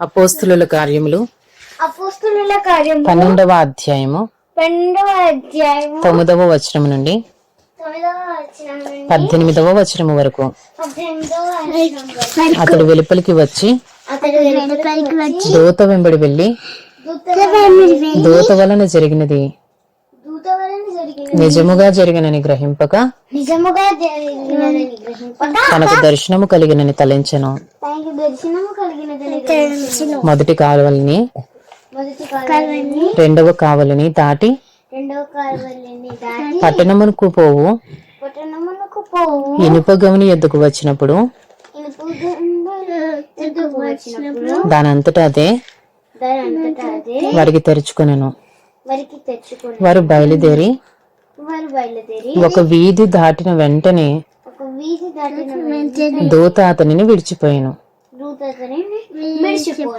అపోస్తుల కార్యములు. అపోస్తుల కార్యము పన్నెండవ అధ్యాయము. పన్నెండవ అధ్యాయము. తొమ్మిదవ వచనం నుండి పద్దెనిమిదవ వచనం వరకు అతడు వెలుపలికి వచ్చి దూత వెంబడి వెళ్ళి దూత వలన జరిగినది. నిజముగా జరిగినని గ్రహింపక నిజముగా గ్రహింపక తనకు దర్శనము కలిగినని తలంచెను. తనకి దర్శనము కలిగినదని గ్రహించెను. మొదటి కాలువని రెండవ కావలిని దాటి రెండవ దాటి పట్టణమునకు పోవు. పట్టణమునకు పోవు. ఇనుప గవని ఎద్దుకు వచ్చినప్పుడు దానంతటా అదే దాని అంతటా అదే వారికి తెరుచుకొనెను. వారికి వారు బయలుదేరి వారు బయలుదేరి. ఒక వీధి దాటిన వెంటనే ఒక వీధి దాటిన వెంటనే దూత అతనిని విడిచిపోయాను.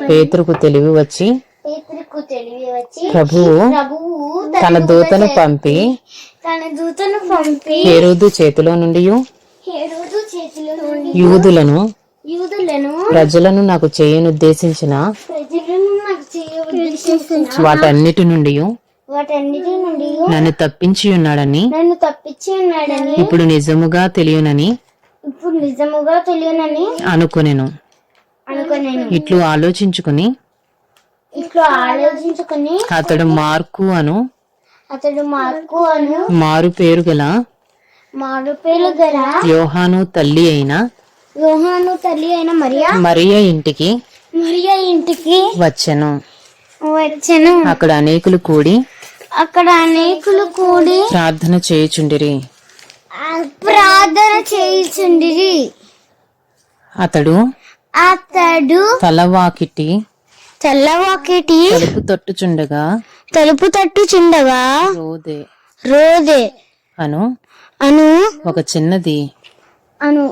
పేతురుకు తెలివి వచ్చి పేతురుకు తెలివి వచ్చి ప్రభువు తన దూతను పంపి తన దూతను పంపి హేరోదు చేతిలో నుండి హేరోదు చేతిలో నుండి యూదులను యూదులను ప్రజలను నాకు చేయనుద్దేశించిన ప్రజలను నాకు చేయవలసిన వాటన్నిటి నుండి వాటన్నిటి నుండి నన్ను తప్పించి ఉన్నాడని నన్ను తప్పించి ఉన్నాడని ఇప్పుడు నిజముగా తెలియనని ఇప్పుడు నిజముగా తెలియనని అనుకొనెను. అనుకున్నాను ఇట్లు ఆలోచించుకుని ఇట్లా ఆలోచించుకుని అతడు మార్కు అను అతడు మార్కు అను మారు పేరు గల మారు పేరు గల యోహాను తల్లి అయిన యోహాను తల్లి అయిన మరియా మరియ ఇంటికి మరియా ఇంటికి వచ్చెను. వచ్చెను. అక్కడ అనేకులు కూడి అక్కడ అనేకులు కూడి ప్రార్థన చేయుచుండిరి. ప్రార్థన చేయుచుండిరి. అతడు అతడు తలవాకిటి తెల్లవాకిటి తలుపు తొట్టుచుండగా తలుపు తట్టుచుండగా రోదే. రోదే. అను అను ఒక చిన్నది అను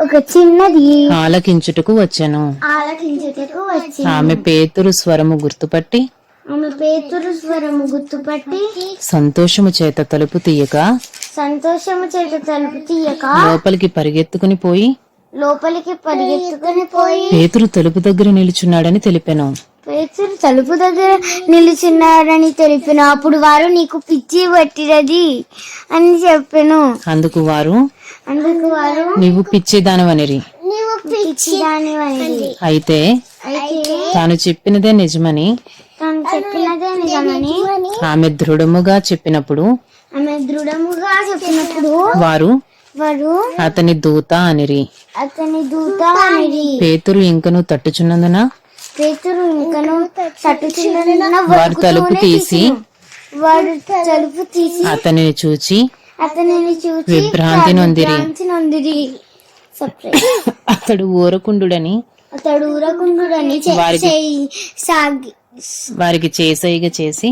ఒక చిన్నది ఆలకించుటకు వచ్చెను. ఆలకించుటకు వచ్చి ఆమె పేతురు స్వరము గుర్తుపట్టి ఆమె పేతురు స్వరము గుర్తుపట్టి సంతోషము చేత తలుపు తీయక సంతోషము చేత తలుపు తీయక లోపలికి పరిగెత్తుకుని పోయి లోపలికి పరిగెత్తుకుని పోయి పేతురు తలుపు దగ్గర నిలుచున్నాడని తెలిపాను. పేతురు తలుపు దగ్గర నిలిచిన్నాడని తెలిపిన. అప్పుడు వారు నీకు పిచ్చి పట్టినది అని చెప్పాను. అందుకు వారు అందుకు వారు నీవు పిచ్చిదానవనిరి. నీవు పిచ్చి దానివని అయితే అయితే తాను చెప్పినదే నిజమని చెప్పినదే నిజమని. ఆమె దృఢముగా చెప్పినప్పుడు ఆమె దృఢముగా చెప్పినప్పుడు వారు వారు అతని దూత అనిరి. అతని దూత అనేది పేతురు ఇంకను తట్టుచున్నందున పేతురు ఇంకను తట్టుచున్న వారు తలుపు తీసి వాడు తలుపు తీసి అతనిని చూచి అతనిని చూసి విభ్రాంతి నొందిరి. అతడు ఊరకుండుడని అతడు ఊరకుండుడని సాగి వారికి చేసైగ చేసి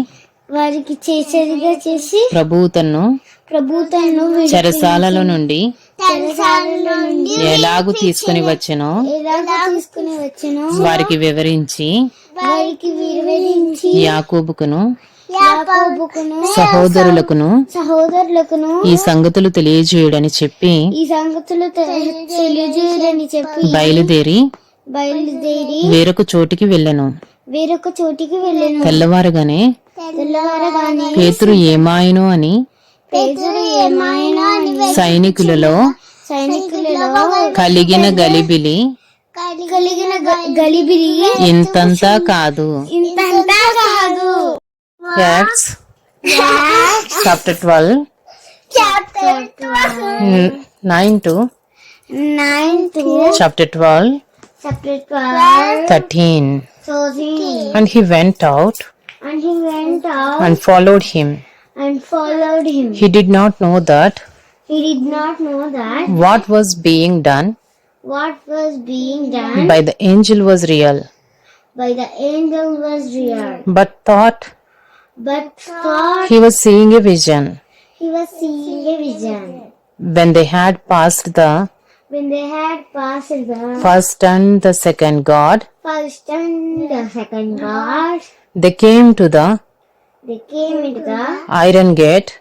వారికి చేసేదిగా చేసి ప్రభువు తన్ను ప్రభుత్వను చెరసాలలో నుండి చెరసాలలో నుండి ఎలాగు తీసుకుని వచ్చెనో తీసుకుని వచ్చెను వారికి వివరించి వారికి వివరించి యాకోబుకును యాకోబుకును సహోదరులకును సహోదరులకును ఈ సంగతులు తెలియజేయుడని చెప్పి ఈ సంగతులు తె- తెలియజేయరని చెప్పి బయలుదేరి బయలుదేరి వేరొక చోటికి వెళ్ళెను. వేరొక చోటికి వెళ్ళాను తెల్లవారుగానే తెల్లవారగానే పేతురు ఏమాయను అని పేదరు ఏమైనా అని సైనికులలో సైనికులలో కలిగిన గలిబిలి కలిగిన గలిబిలి ఇంతంతా కాదు. ఇంతంతా కాదు. Acts chapter twelve nine two nine two chapter twelve Chapter 12, 13. And he went out And he went out and followed him. and followed him. He did not know that He did not know that what was being done what was being done by the angel was real, by the angel was real, but thought but thought he was seeing a vision. he was seeing a vision. When they had passed the when they had passed the first and the second God, first and the second God, they came to the they came into the iron gate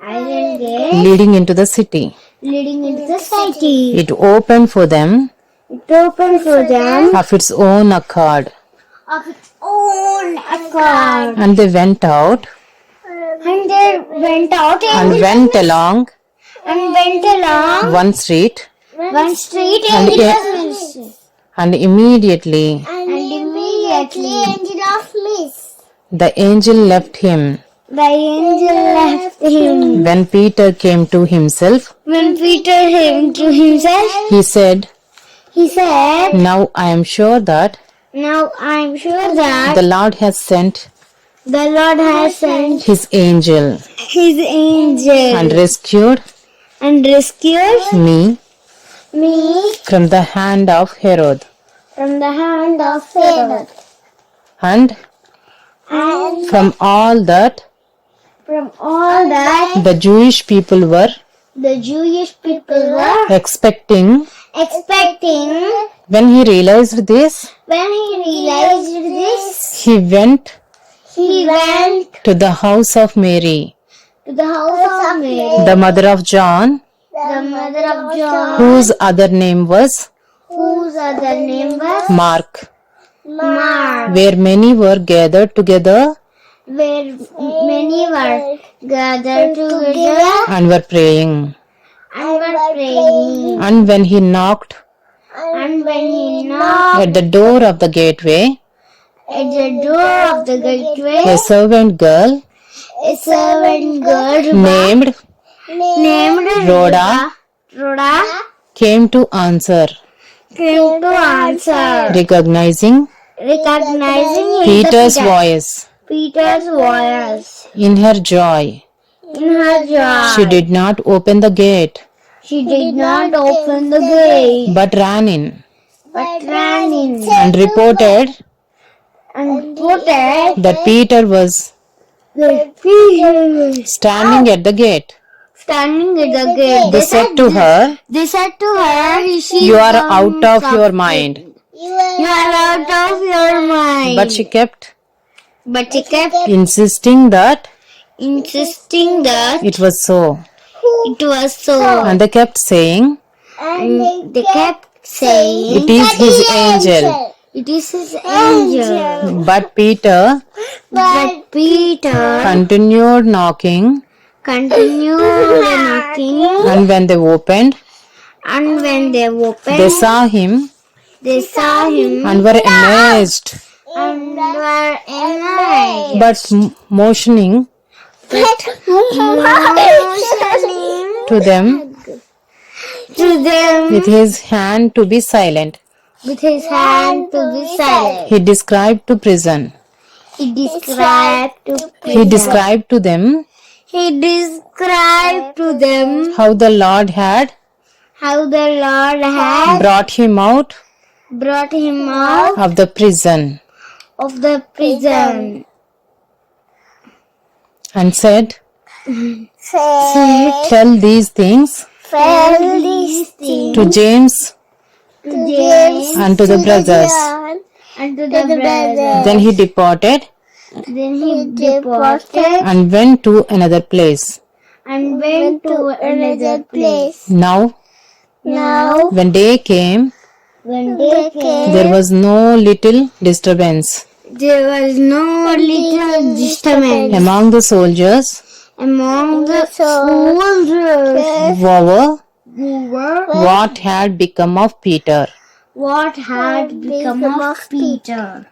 iron gate leading into the city. leading into the city. It opened for them It opened for them of its own accord. of its own accord. And they went out And they went out and and, went along and went along one street, one street And and, it- and immediately and immediately angel of mist. the angel left him. The angel left him. When Peter came to himself, When Peter came to himself, he said, he said, Now I am sure that Now I'm sure that the Lord has sent the Lord has sent his angel his angel and rescued and rescued me me. From the hand of Herod. from the hand of Herod. And? And from all that? from all that the Jewish people were? the Jewish people were expecting. expecting. When he realized this, When he realized this, he went he went to the house of Mary, to the house of Mary, the mother of John, the mother of John, whose other name was? Whose other name was? Mark, Mark, where many were gathered together? Where many were gathered together. And were praying. and were praying. And when he knocked And when he knocked at the door of the gateway, at the door of the gateway, a servant girl a servant girl named named Rhoda Rhoda came to answer, came to answer, recognizing recognizing Peter's Peter- voice. Peter's voice. In her joy, In her joy, she did not open the gate, she did not open the gate, but ran in. But ran in. And reported and it that Peter was the Peter standing at the gate. Standing at the gate. They said to her, They said to her, she You are comes out of your mind. You are out of your mind. But she kept But she kept insisting that insisting that it was so. it was so. And they kept saying, And mm, they kept saying, It is his angel. It is his angel. But Peter But Peter continued knocking, continued knocking, and when they opened, and when they opened, they saw him they saw him and were amazed. and were amazed. But motioning Motioning to them to them with his hand to be silent, with his hand to be silent. he described to prison. He described to He described to them he described to them how the Lord had how the Lord had brought him out brought him out of the prison of the prison. and said, Said, Tell these things Tell these things to James to James and to the brothers. and to the brothers. Then he departed Then he departed and went to another place. and went to another place. Now, Now, when day came, when they came, there was no little disturbance there was no little disturbance among the soldiers among the soldiers over who were what had become of Peter. what had become of Peter.